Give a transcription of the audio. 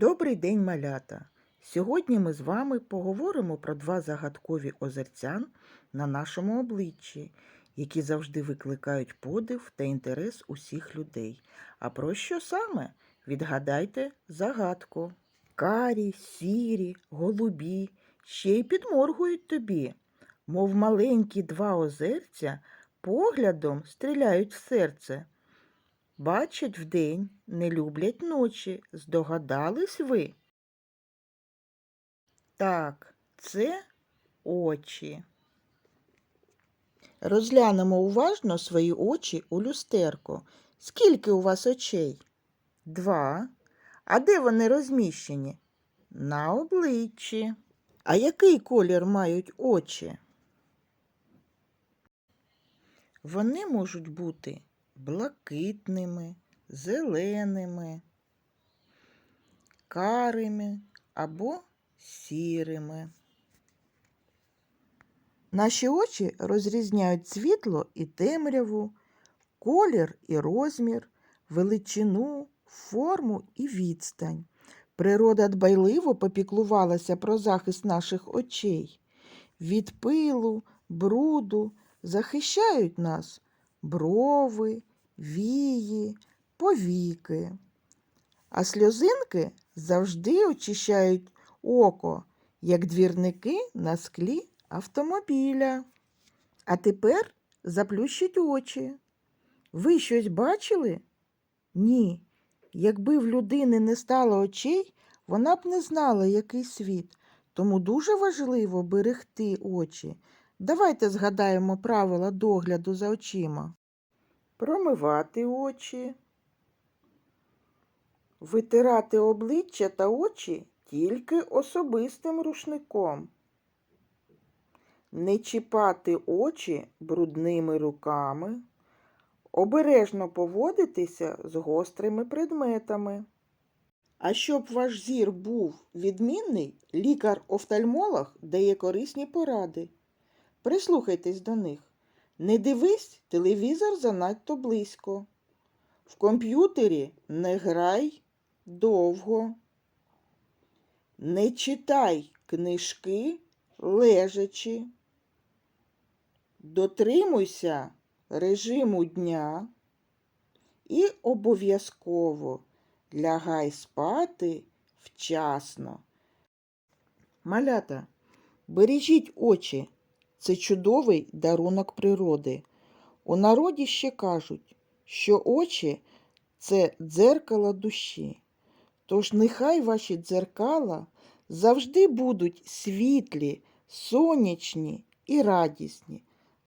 Добрий день, малята! Сьогодні ми з вами поговоримо про два загадкові озерця на нашому обличчі, які завжди викликають подив та інтерес усіх людей. А про що саме? Відгадайте загадку. Карі, сірі, голубі, ще й підморгують тобі, мов маленькі два озерця, поглядом стріляють в серце. Бачать вдень, не люблять ночі. Здогадались ви? Так, це очі. Розглянемо уважно свої очі у люстерко. Скільки у вас очей? Два. А де вони розміщені? На обличчі. А який колір мають очі? Вони можуть бути блакитними, зеленими, карими або сірими. Наші очі розрізняють світло і темряву, колір і розмір, величину, форму і відстань. Природа дбайливо попіклувалася про захист наших очей. Від пилу, бруду захищають нас брови, вії, повіки. А сльозинки завжди очищають око, як двірники на склі автомобіля. А тепер заплющіть очі. Ви щось бачили? Ні. Якби в людини не стало очей, вона б не знала, який світ. Тому дуже важливо берегти очі. Давайте згадаємо правила догляду за очима. Промивати очі, витирати обличчя та очі тільки особистим рушником, не чіпати очі брудними руками, обережно поводитися з гострими предметами. А щоб ваш зір був відмінний, лікар-офтальмолог дає корисні поради. Прислухайтесь до них. Не дивись телевізор занадто близько. В комп'ютері не грай довго. Не читай книжки лежачи. Дотримуйся режиму дня і обов'язково лягай спати вчасно. Малята, бережіть очі. Це чудовий дарунок природи. У народі ще кажуть, що очі це дзеркало душі. Тож нехай ваші дзеркала завжди будуть світлі, сонячні і радісні.